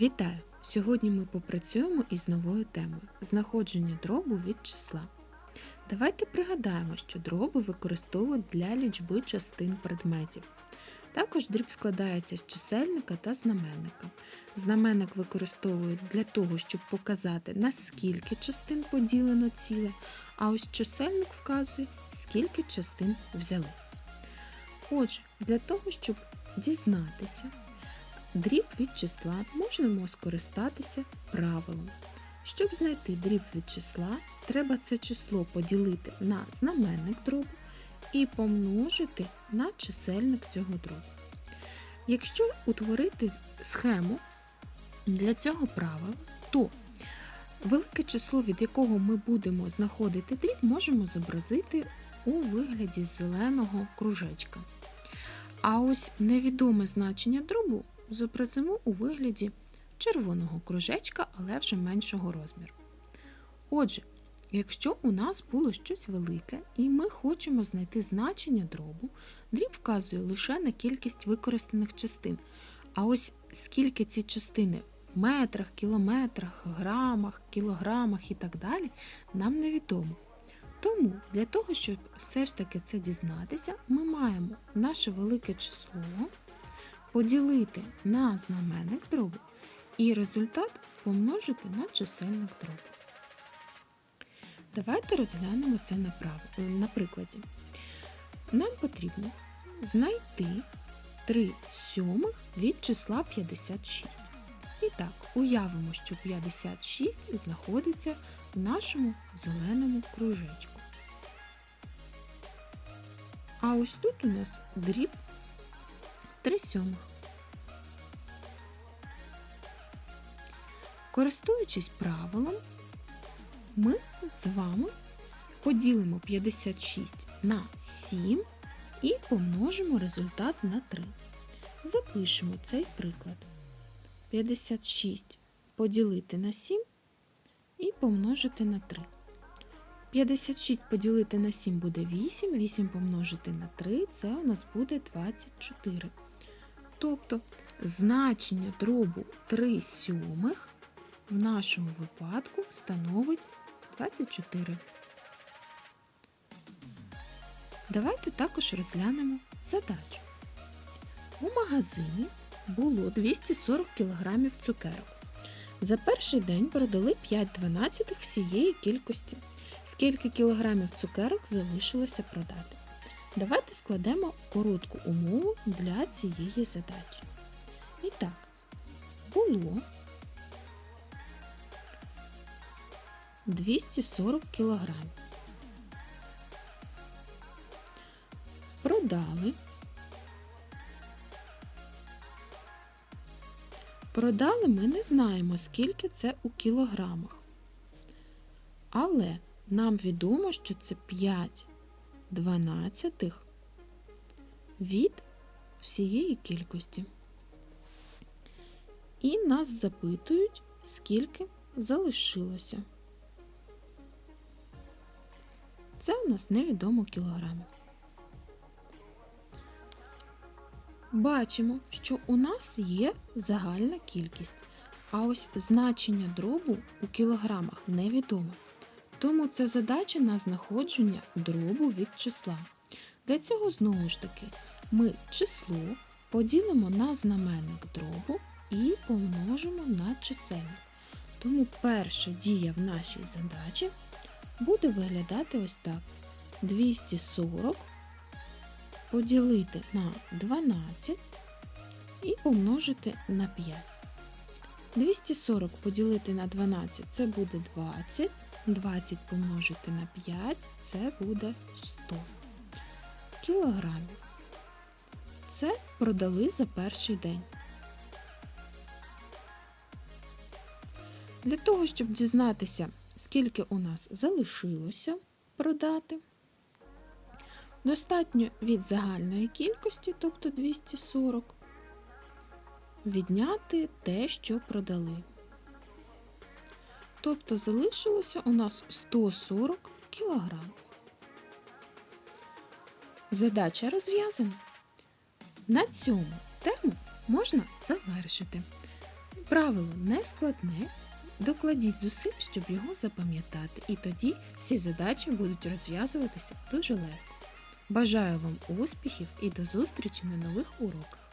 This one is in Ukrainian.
Вітаю! Сьогодні ми попрацюємо із новою темою знаходження дробу від числа. Давайте пригадаємо, що дроби використовують для лічби частин предметів. Також дріб складається з чисельника та знаменника. Знаменник використовують для того, щоб показати, на скільки частин поділено ціле, а ось чисельник вказує, скільки частин взяли. Отже, для того, щоб дізнатися, дріб від числа можемо скористатися правилом. Щоб знайти дріб від числа, треба це число поділити на знаменник дробу і помножити на чисельник цього дробу. Якщо утворити схему для цього правила, то велике число, від якого ми будемо знаходити дріб, можемо зобразити у вигляді зеленого кружечка. А ось невідоме значення дробу зобразимо у вигляді червоного кружечка, але вже меншого розміру. Отже, якщо у нас було щось велике і ми хочемо знайти значення дробу, дріб вказує лише на кількість використаних частин. А ось скільки ці частини в метрах, кілометрах, грамах, кілограмах і так далі, нам невідомо. Тому для того, щоб все ж таки це дізнатися, ми маємо наше велике число поділити на знаменник дробу і результат помножити на чисельник дробу. Давайте розглянемо це на, прав... на прикладі. Нам потрібно знайти 3 сьомих від числа 56. І так, уявимо, що 56 знаходиться в нашому зеленому кружечку. А ось тут у нас дріб 3 сьомих. Користуючись правилом, ми з вами поділимо 56 на 7 і помножимо результат на 3. Запишемо цей приклад. 56 поділити на 7 і помножити на 3. 56 поділити на 7 буде 8, 8 помножити на 3 це у нас буде 24. Тобто значення дробу 3 сьомих в нашому випадку становить 24. Давайте також розглянемо задачу. У магазині було 240 кг цукерок. За перший день продали 5 дванадцятих всієї кількості. Скільки кілограмів цукерок залишилося продати? Давайте складемо коротку умову для цієї задачі. І так, було 240 кілограмів. Продали. Продали ми не знаємо, скільки це у кілограмах. Але нам відомо, що це 5 дванадцятих від всієї кількості. І нас запитують, скільки залишилося. Це у нас невідомо кілограмів. Бачимо, що у нас є загальна кількість, а ось значення дробу у кілограмах невідоме. Тому це задача на знаходження дробу від числа. Для цього, знову ж таки, ми число поділимо на знаменник дробу і помножимо на чисельник. Тому перша дія в нашій задачі буде виглядати ось так: 240 поділити на 12 і помножити на 5. 240 поділити на 12 це буде 20. 20 помножити на 5 це буде 100 кілограмів. Це продали за перший день. Для того, щоб дізнатися, скільки у нас залишилося продати, достатньо від загальної кількості, тобто 240, відняти те, що продали. Тобто залишилося у нас 140 кілограмів. Задача розв'язана. На цьому тему можна завершити. Правило не складне. Докладіть зусиль, щоб його запам'ятати, і тоді всі задачі будуть розв'язуватися дуже легко. Бажаю вам успіхів і до зустрічі на нових уроках!